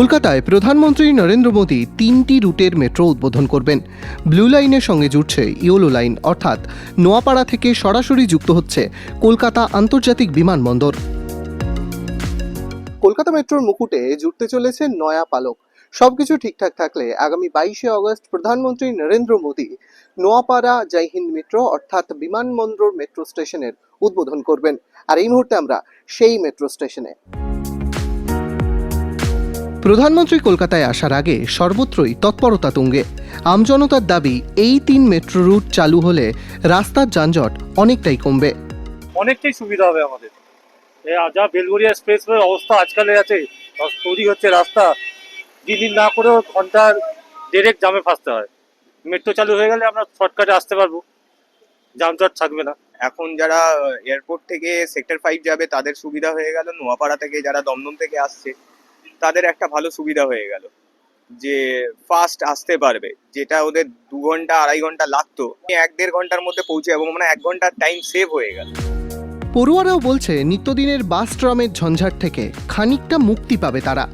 কলকাতায় প্রধানমন্ত্রী নরেন্দ্র মোদী তিনটি রুটের মেট্রো উদ্বোধন করবেন। ব্লু লাইনের সঙ্গে জুড়ছে ইয়োলো লাইন, অর্থাৎ নোয়াপাড়া থেকে সরাসরি যুক্ত হচ্ছে কলকাতা আন্তর্জাতিক বিমানবন্দর। কলকাতা মেট্রোর মুকুটে জুড়তে চলেছে নয়া পালক। সবকিছু ঠিকঠাক থাকলে আগামী বাইশে অগস্ট প্রধানমন্ত্রী নরেন্দ্র মোদী নোয়াপাড়া জয় হিন্দ মেট্রো, অর্থাৎ বিমানবন্দর মেট্রো স্টেশনের উদ্বোধন করবেন। আর এই মুহূর্তে আমরা সেই মেট্রো স্টেশনে। প্রধানমন্ত্রী কলকাতায় আসার আগে সর্বত্রই তৎপরতা তুঙ্গে। আমজনতার দাবি এই তিন মেট্রো রুট চালু হলে রাস্তার যানজট অনেকটাই কমবে। অনেকটাই সুবিধা হবে আমাদের। যা বেলগড়িয়া এক্সপ্রেস অবস্থা আজকালে আছে তৈরি হচ্ছে রাস্তা দিন দিন না করেও ঘণ্টার ডিরেক্ট জামে ফাঁসতে হয়। মেট্রো চালু হয়ে গেলে আমরা শর্টকাটে আসতে পারব যানজট থাকবে না। এখন যারা এয়ারপোর্ট থেকে সেক্টর ফাইভ যাবে তাদের সুবিধা হয়ে গেল নোয়াপাড়া থেকে যারা দমদম থেকে আসছে তাদের একটা ভালো সুবিধা হয়ে গেল। যে ফাস্ট আসতে পারবে যেটা ওদের দু ঘণ্টা আড়াই ঘণ্টা লাগতো। এক দেড় ঘণ্টার মধ্যে পৌঁছে যাব মানে এক ঘণ্টার টাইম সেভ হয়ে গেল। পড়ুয়ারাও বলছে নিত্যদিনের বাস ট্রামের ঝঞ্ঝাট থেকে খানিকটা মুক্তি পাবে তারা।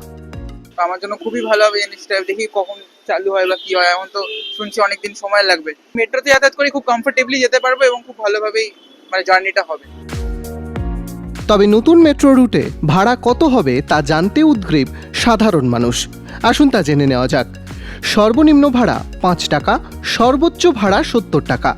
আমার জন্য খুবই ভালো হবে জিনিসটা দেখি কখন চালু হয় বা কি হয় এখন তো শুনছি অনেকদিন সময় লাগবে। মেট্রোতে যাতায়াত করে খুব কমফোর্টেবলি যেতে পারব এবং খুব ভালোভাবেই মানে জার্নিটা হবে। তবে নতুন মেট্রো রুটে ভাড়া কত হবে তা জানতে উদ্গ্রীব সাধারণ মানুষ। আসুন তা জেনে নেওয়া যাক। সর্বনিম্ন ভাড়া পাঁচ টাকা, সর্বোচ্চ ভাড়া সত্তর টাকা।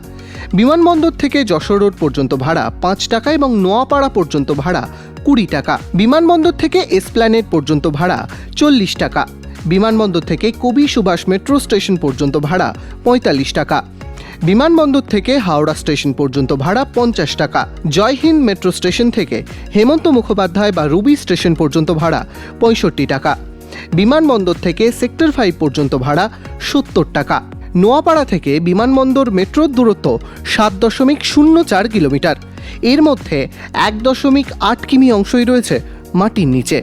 বিমানবন্দর থেকে যশোর রোড পর্যন্ত ভাড়া পাঁচ টাকা এবং নোয়াপাড়া পর্যন্ত ভাড়া কুড়ি টাকা। বিমানবন্দর থেকে এসপ্ল্যানেড পর্যন্ত ভাড়া চল্লিশ টাকা। বিমানবন্দর থেকে কবি সুভাষ মেট্রো স্টেশন পর্যন্ত ভাড়া পঁয়তাল্লিশ টাকা। বিমানবন্দর থেকে হাওড়া স্টেশন পর্যন্ত ভাড়া পঞ্চাশ টাকা। জয় হিন্দ মেট্রো স্টেশন থেকে হেমন্ত মুখোপাধ্যায় বা রুবি স্টেশন পর্যন্ত ভাড়া পঁয়ষট্টি টাকা। বিমানবন্দর থেকে সেক্টর ফাইভ পর্যন্ত ভাড়া সত্তর টাকা। নোয়াপাড়া থেকে বিমানবন্দর মেট্রোর দূরত্ব সাত দশমিক শূন্য চার কিলোমিটার। এর মধ্যে এক দশমিক আট কিমি অংশই রয়েছে মাটির নিচে।